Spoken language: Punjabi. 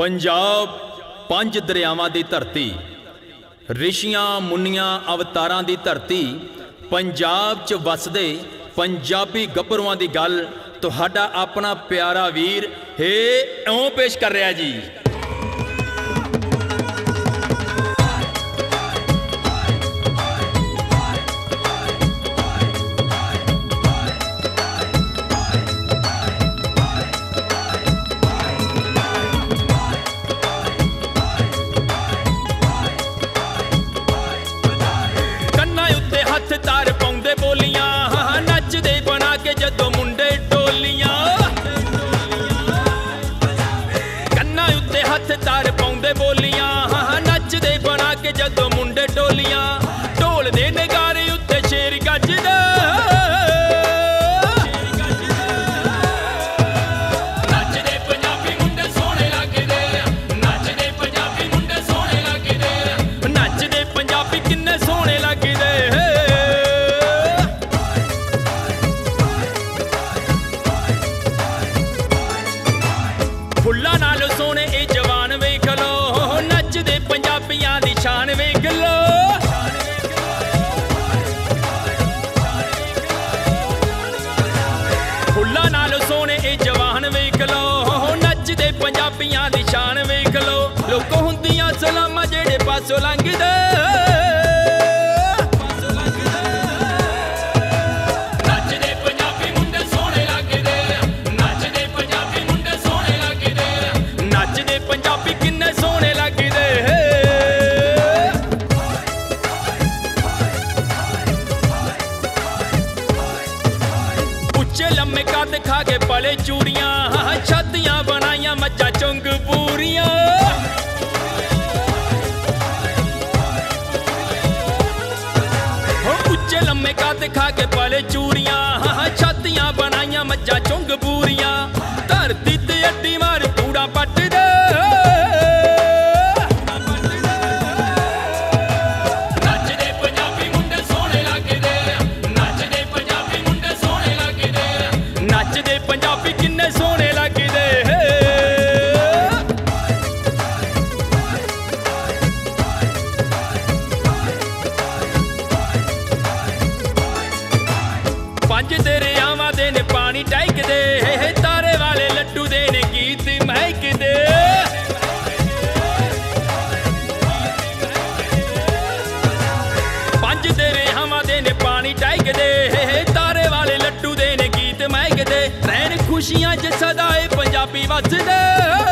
ਪੰਜਾਬ ਪੰਜ ਦਰਿਆਵਾਂ ਦੀ ਧਰਤੀ, ਰਿਸ਼ੀਆਂ, ਮੁੰਨੀਆਂ, ਅਵਤਾਰਾਂ ਦੀ ਧਰਤੀ, ਪੰਜਾਬ 'ਚ ਵਸਦੇ ਪੰਜਾਬੀ ਗੱਭਰੂਆਂ ਦੀ ਗੱਲ, ਤੁਹਾਡਾ ਆਪਣਾ ਪਿਆਰਾ ਵੀਰ ਹੇ ਇਉਂ ਪੇਸ਼ ਕਰ ਰਿਹਾ ਜੀ। ਹੱਥ ਤਾਰ ਪਾਉਂਦੇ ਬੋਲੀਆਂ, ਹਾਂ ਨੱਚਦੇ ਬਣਾ ਕੇ ਜਦੋਂ ਮੁੰਡੇ ਟੋਲੀਆਂ। ਕੰਨਾਂ ਉੱਤੇ ਹੱਥ ਤਾਰ ਪਾਉਂਦੇ ਬੋਲੀਆਂ, ਹਾਂ ਨੱਚਦੇ ਬਣਾ ਕੇ ਜਦੋਂ ਮੁੰਡੇ ਟੋਲੀਆਂ। ਢੋਲਦੇ ਦੇ ਫੁੱਲਾਂ ਨਾਲ ਸੋਹਣੇ ਇਹ ਜਵਾਨ ਵੇਖ ਲੋ ਨੱਚਦੇ ਪੰਜਾਬੀਆਂ ਦੀ ਸ਼ਾਨ ਵੇਖ ਲੋ ਫੁੱਲਾਂ ਨਾਲ ਸੋਹਣੇ ਇਹ ਜਵਾਨ ਵੇਖ ਲੋ ਨੱਚਦੇ ਪੰਜਾਬੀਆਂ ਦੀ ਸ਼ਾਨ ਵੇਖ ਲੋ ਲੋਕੋ ਹੁੰਦੀਆਂ ਸਲਾਮਾਂ ਜਿਹੜੇ ਪਾਸੋਂ ਲੰਘਦੇ। ਕਾ ਦਿਖਾ ਕੇ ਪਲੇ ਚੂੜੀਆਂ ਛਾਤੀਆਂ ਬਣਾਈਆਂ, ਮੱਝਾਂ ਚੁੰਗ ਪੂਰੀਆਂ। ਹੋ ਉੱਚੇ ਲੰਮੇ ਕਾ ਦਿਖਾ ਕੇ ਪਲੇ ਪੰਜਾਬੀ ਕਿੰਨੇ ਸੋਹਣੇ ਲੱਗਦੇ ਪੰਜ ਦਰਿਆਵਾਂ ਦੇ ਨੇ ਪਾਣੀ ਟੈਕਦੇ ਤਾਰੇ ਵਾਲੇ ਲੱਡੂ ਦੇ ਨੇ ਗੀਤ ਮਹਿਕਦੇ। ਖੁਸ਼ੀਆਂ 'ਚ ਸਦਾ ਏ ਪੰਜਾਬੀ ਵੱਜਦੇ